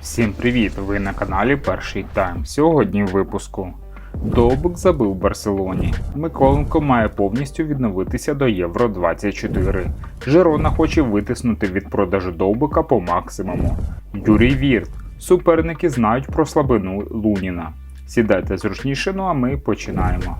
Всім привіт! Ви на каналі Перший Тайм. Сьогодні в випуску. Довбик забив Барселоні. Миколенко має повністю відновитися до Євро 24. Жирона хоче витиснути від продажу Довбика по максимуму. Юрій Вірт. Суперники знають про слабину Луніна. Сідайте зручніше, ну а ми починаємо.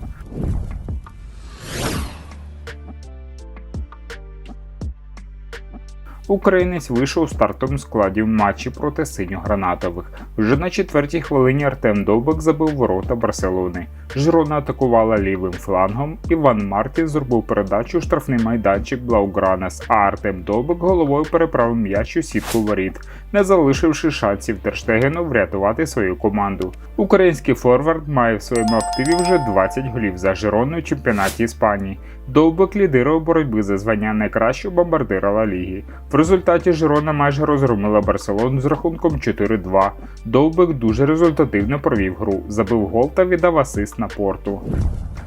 Українець вийшов у стартовому складі в матчі проти синьо-гранатових. Вже на четвертій хвилині Артем Довбик забив ворота Барселони. Жирона атакувала лівим флангом. Іван Мартін зробив передачу у штрафний майданчик Блаугранес, а Артем Довбик головою переправив м'яч у сітку воріт, не залишивши шансів Терштегену врятувати свою команду. Український форвард має в своєму активі вже 20 голів за Жирону у чемпіонаті Іспанії. Довбик лідирує боротьби за звання найкращого бомбардира Ла Ліги. Результаті Жирона майже розгромила Барселону з рахунком 4-2. Довбик дуже результативно провів гру, забив гол та віддав асист на порту.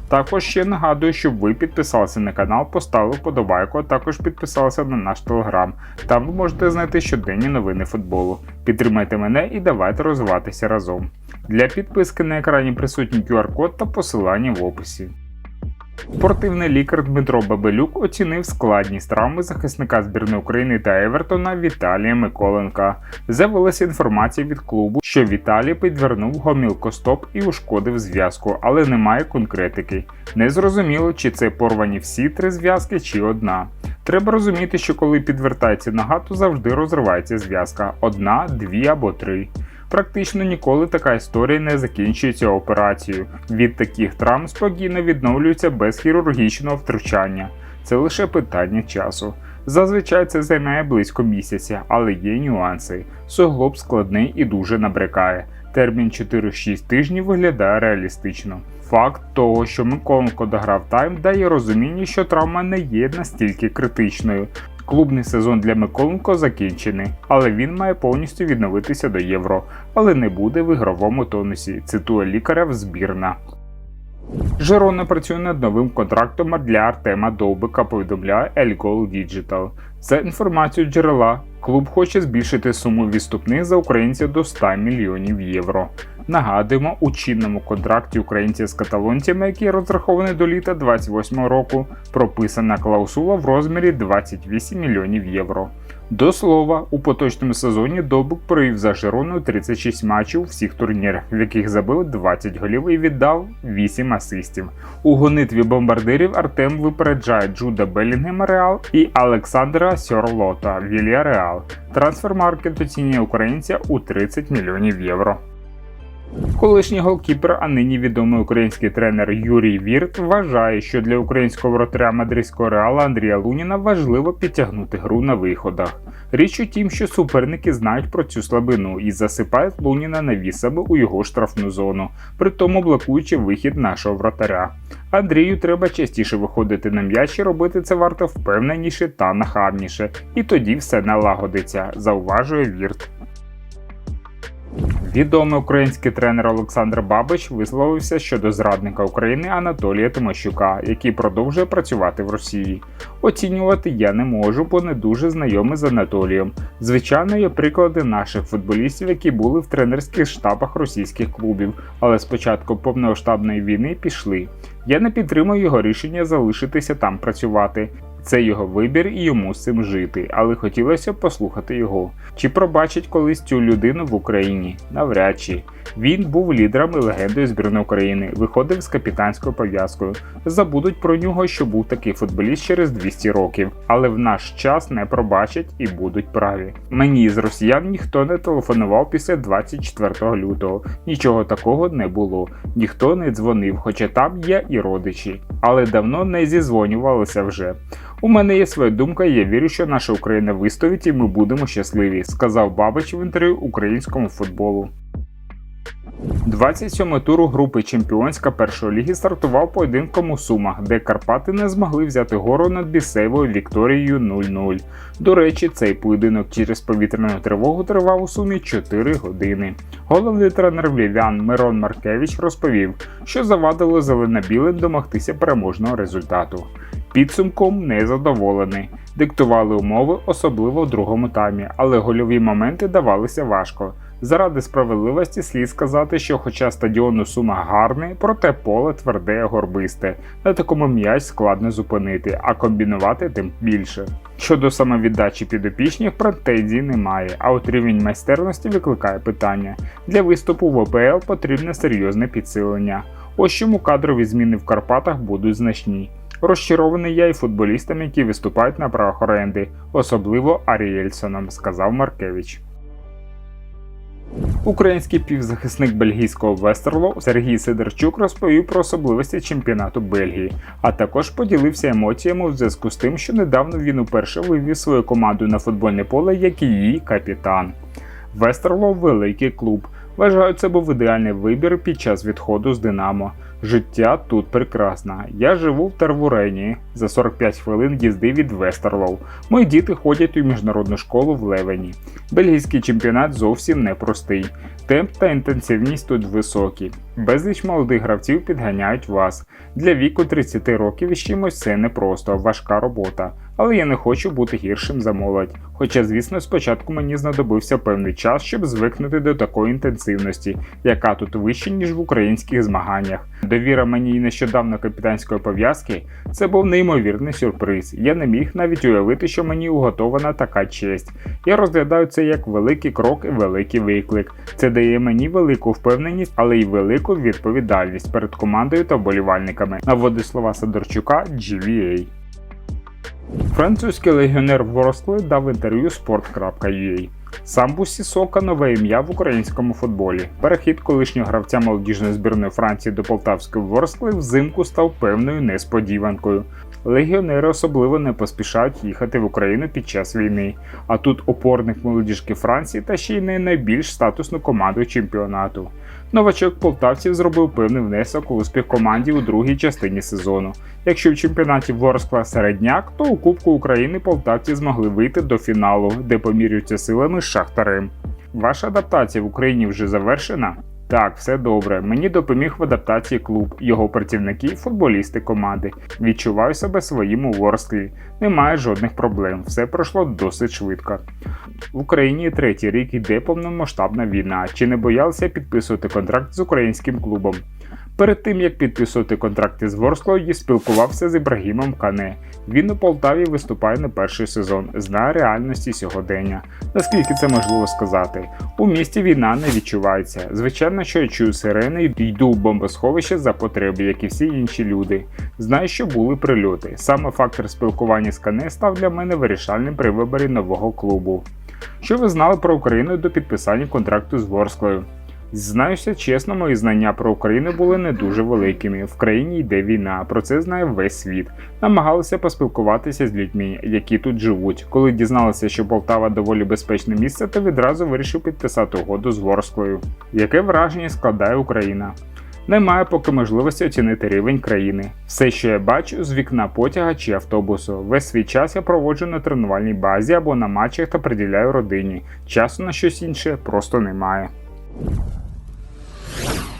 Також ще нагадую, щоб ви підписалися на канал, поставили вподобайку, а також підписалися на наш телеграм. Там ви можете знайти щоденні новини футболу. Підтримайте мене і давайте розвиватися разом. Для підписки на екрані присутній QR-код та посилання в описі. Спортивний лікар Дмитро Бабелюк оцінив складність травми захисника збірної України та Евертона Віталія Миколенка. З'явилася інформація від клубу, що Віталій підвернув гомілкостоп і ушкодив зв'язку, але немає конкретики. Не зрозуміло, чи це порвані всі три зв'язки, чи одна. Треба розуміти, що коли підвертається нога, то завжди розривається зв'язка одна, дві або три. Практично ніколи така історія не закінчується операцією. Від таких травм спокійно відновлюються без хірургічного втручання. Це лише питання часу. Зазвичай це займає близько місяця, але є нюанси. Суглоб складний і дуже набрякає. Термін 4-6 тижнів виглядає реалістично. Факт того, що Миколенко дограв тайм, дає розуміння, що травма не є настільки критичною. Клубний сезон для Миколенко закінчений, але він має повністю відновитися до євро, але не буде в ігровому тонусі, цитує лікаря в збірна. Жирона працює над новим контрактом для Артема Довбика, повідомляє El Goal Digital. За інформацією джерела, клуб хоче збільшити суму відступних за українця до 100 мільйонів євро. Нагадуємо, у чинному контракті українця з каталонцями, який розрахований до літа 28 року, прописана клаусула в розмірі 28 мільйонів євро. До слова, у поточному сезоні Довбик провів за Жироною 36 матчів у всіх турнірах, в яких забив 20 голів і віддав 8 асистів. У гонитві бомбардирів Артем випереджає Джуда Белінгема Реал і Олександра Сьорлота Вілья Реал. Трансфермаркет оцінює українця у 30 мільйонів євро. Колишній голкіпер, а нині відомий український тренер Юрій Вірт вважає, що для українського воротаря мадридського реала Андрія Луніна важливо підтягнути гру на виходах. Річ у тім, що суперники знають про цю слабину і засипають Луніна навісами у його штрафну зону, при тому блокуючи вихід нашого вратаря. Андрію треба частіше виходити на м'яч і робити це варто впевненіше та нахабніше, і тоді все налагодиться, зауважує Вірт. Відомий український тренер Олександр Бабич висловився щодо зрадника України Анатолія Тимощука, який продовжує працювати в Росії. Оцінювати я не можу, бо не дуже знайомий з Анатолієм. Звичайно, є приклади наших футболістів, які були в тренерських штабах російських клубів, але з початку повномасштабної війни пішли. Я не підтримую його рішення залишитися там працювати. Це його вибір і йому з цим жити, але хотілося б послухати його. Чи пробачить колись цю людину в Україні? Навряд чи. Він був лідером і легендою збірної України, виходив з капітанською пов'язкою. Забудуть про нього, що був такий футболіст через 200 років, але в наш час не пробачать і будуть праві. Мені з росіян ніхто не телефонував після 24 лютого. Нічого такого не було. Ніхто не дзвонив, хоча там є і родичі, але давно не зізвонювалися вже. У мене є своя думка, і я вірю, що наша Україна вистоїть і ми будемо щасливі, сказав Бабич в інтерв'ю українському футболу. 27-й тур групи Чемпіонська першої ліги стартував поєдинком у Сумах, де Карпати не змогли взяти гору над бісевою Вікторією 0-0. До речі, цей поєдинок через повітряну тривогу тривав у сумі 4 години. Головний тренер Львів'ян Мирон Маркевич розповів, що завадило зелено-білим домогтися переможного результату. Підсумком не задоволений. Диктували умови, особливо в другому таймі, але гольові моменти давалися важко. Заради справедливості слід сказати, що хоча стадіон у Сумах гарний, проте поле тверде горбисте. На такому м'яч складно зупинити, а комбінувати тим більше. Щодо самовіддачі підопічних, претензій немає, а от рівень майстерності викликає питання. Для виступу в ОПЛ потрібне серйозне підсилення. Ось чому кадрові зміни в Карпатах будуть значні. Розчарований я і футболістам, які виступають на правах оренди, особливо Арієльсоном, сказав Маркевич. Український півзахисник бельгійського Вестерло Сергій Сидорчук розповів про особливості чемпіонату Бельгії, а також поділився емоціями у зв'язку з тим, що недавно він уперше вивів свою команду на футбольне поле як і її капітан. Вестерло великий клуб. Вважаю, це був ідеальний вибір під час відходу з Динамо. Життя тут прекрасне. Я живу в Тервурені за 45 хвилин їзди від Вестерлоу. Мої діти ходять у міжнародну школу в Левені. Бельгійський чемпіонат зовсім непростий. Темп та інтенсивність тут високі. Безліч молодих гравців підганяють вас. Для віку 30 років і чимось це непросто, важка робота. Але я не хочу бути гіршим за молодь. Хоча, звісно, спочатку мені знадобився певний час, щоб звикнути до такої інтенсивності, яка тут вища, ніж в українських змаганнях. Довіра мені нещодавно капітанської пов'язки це був неймовірний сюрприз. Я не міг навіть уявити, що мені уготована така честь. Я розглядаю це як великий крок і великий виклик. Це дає мені велику впевненість, але й велику відповідальність перед командою та вболівальниками. Наводить слова Сидорчука GVA. Французький легіонер Ворскли дав інтерв'ю sport.ua. Самбу Сісока нове ім'я в українському футболі. Перехід колишнього гравця молодіжної збірної Франції до Полтавської Ворскли взимку став певною несподіванкою. Легіонери особливо не поспішають їхати в Україну під час війни. А тут опорник молодіжки Франції та ще й не найбільш статусну команду чемпіонату. Новачок полтавців зробив певний внесок у успіх команді у другій частині сезону. Якщо в чемпіонаті Ворскла середняк, то у Кубку України полтавці змогли вийти до фіналу, де помірюються силами з Шахтарем. Ваша адаптація в Україні вже завершена? Так, все добре. Мені допоміг в адаптації клуб, його працівники, футболісти команди. Відчуваю себе своїм у Ворсклі. Немає жодних проблем. Все пройшло досить швидко. В Україні третій рік йде повномасштабна війна. Чи не боялися підписувати контракт з українським клубом? Перед тим як підписувати контракти з Ворсклою, спілкувався з Ібрагімом Кане. Він у Полтаві виступає не перший сезон, знає реальності сьогодення. Наскільки це можливо сказати? У місті війна не відчувається. Звичайно, що я чую сирени і йду в бомбосховище за потреби, як і всі інші люди. Знаю, що були прильоти. Саме фактор спілкування з Кане став для мене вирішальним при виборі нового клубу. Що ви знали про Україну до підписання контракту з Ворсклою? Знаюся чесно, мої знання про Україну були не дуже великими. В країні йде війна, про це знає весь світ. Намагалися поспілкуватися з людьми, які тут живуть. Коли дізналися, що Полтава доволі безпечне місце, то відразу вирішив підписати угоду з Ворсклою. Яке враження складає Україна? Немає поки можливості оцінити рівень країни. Все, що я бачу, з вікна потяга чи автобусу. Весь свій час я проводжу на тренувальній базі або на матчах та приділяю родині. Часу на щось інше просто немає. you